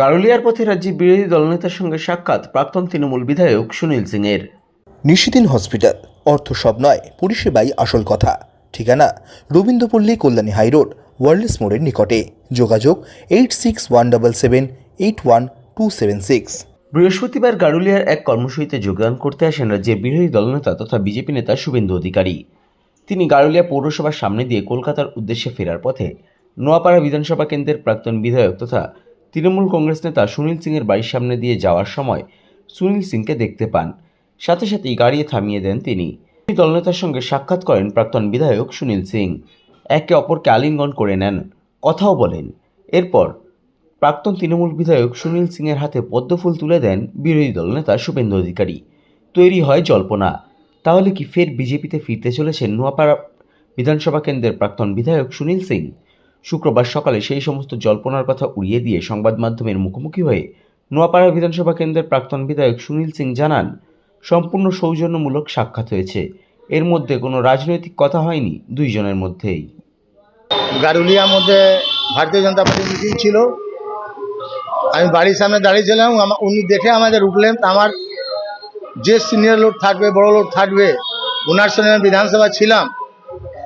গারুলিয়ার পথে রাজ্যে বিরোধী দলনেতার সঙ্গে সাক্ষাৎ প্রাক্তন তৃণমূল বিধায়ক সুনীল সিংয়ের। নিশিদিন হসপিটাল অর্থ সব নয় পরিষেবাই আসল কথা। ঠিকানা রবীন্দ্রপল্লী কল্যাণী হাইরোড ওয়ার্ল্ডস মোড়ের নিকটে। যোগাযোগ eight six one double seven eight one two seven six. বৃহস্পতিবার গারুলিয়ার এক কর্মসূচিতে যোগদান করতে আসেন রাজ্যের বিরোধী দলনেতা তথা বিজেপি নেতা শুভেন্দু অধিকারী। তিনি গারুলিয়া পৌরসভার সামনে দিয়ে কলকাতার উদ্দেশ্যে ফেরার পথে নোয়াপাড়া বিধানসভা কেন্দ্রের প্রাক্তন বিধায়ক তথা তৃণমূল কংগ্রেস নেতা সুনীল সিংয়ের বাড়ির সামনে দিয়ে যাওয়ার সময় সুনীল সিংকে দেখতে পান। সাথে সাথেই গাড়ি থামিয়ে দেন তিনি। দলনেতার সঙ্গে সাক্ষাৎ করেন প্রাক্তন বিধায়ক সুনীল সিং। একে অপরকে আলিঙ্গন করে নেন, কথাও বলেন। এরপর প্রাক্তন তৃণমূল বিধায়ক সুনীল সিংয়ের হাতে পদ্মফুল তুলে দেন বিরোধী দলনেতা শুভেন্দু অধিকারী। তৈরি হয় জল্পনা। তাহলে কি ফের বিজেপিতে ফিরতে চলেছেন নোয়াপাড়া বিধানসভা কেন্দ্রের প্রাক্তন বিধায়ক সুনীল সিং? শুক্রবার সকালে সেই সমস্ত জল্পনার কথা উড়িয়ে দিয়ে সংবাদ মাধ্যমের মুখোমুখি হয়ে নোয়াপাড়া বিধানসভা কেন্দ্রের প্রাক্তন বিধায়ক সুনীল সিং জানান, সম্পূর্ণ সৌজন্যমূলক সাক্ষাৎ হয়েছে। এর মধ্যে কোনো রাজনৈতিক কথা হয়নি দুইজনের মধ্যেই। গারুলিয়ার মধ্যে ভারতীয় জনতা পার্টি মিটিং ছিল। আমি বাড়ির সামনে দাঁড়িয়েছিলাম উনি দেখে আমাদের উঠলেন আমার যে সিনিয়র লোক থাকবে, বড় লোক থাকবে ওনার সঙ্গে বিধানসভা ছিলাম।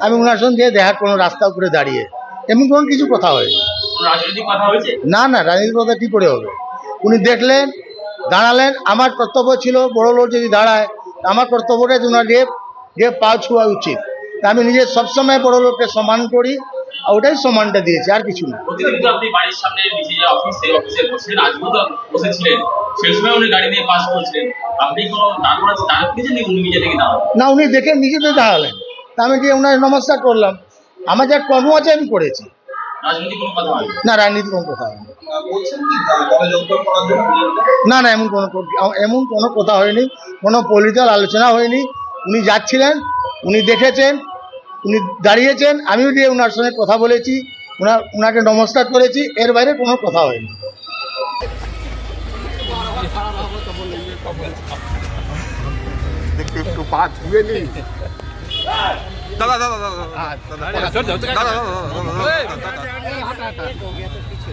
আমি ওনার সঙ্গে দেখার কোনো রাস্তা উপরে দাঁড়িয়ে। এমন কোনো কিছু কথা হয়নি। হয়েছে? না না রাজনীতির কথা কী করে হবে? উনি দেখলেন দাঁড়ালেন আমার কর্তব্য ছিল বড় লোক যদি দাঁড়ায় আমার কর্তব্যটা যে ওনার গিয়ে গিয়ে পা ছোঁয়া উচিত। তা আমি নিজে সবসময় বড় লোককে সম্মান করি আর ওটাই সম্মানটা দিয়েছি আর কিছু না। না উনি দেখে নিজেতে দাঁড়ালেন। তা আমি গিয়ে ওনার নমস্কার করলাম। আমার যা কর্ম আছে আমি করেছি। রাজনৈতিক কোনো কথা হয়নি না রাজনীতি কোনো কথা হয়নি। না না এমন কোনো এমন কোনো কথা হয়নি। কোনো পলিটিক্যাল আলোচনা হয়নি। উনি যাচ্ছিলেন উনি দেখেছেন উনি দাঁড়িয়েছেন আমিও দিয়ে ওনার সঙ্গে কথা বলেছি ওনার ওনাকে নমস্কার করেছি এর বাইরে কোনো কথা হয়নি।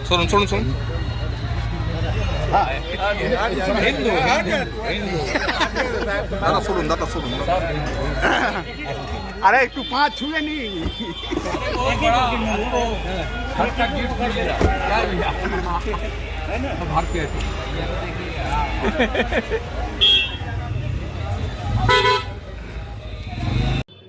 শুনুন শুনুন শুনুন। দাদা শুনুন দাদা শুনুন আরে একটু পা ছুঁয়ে নি।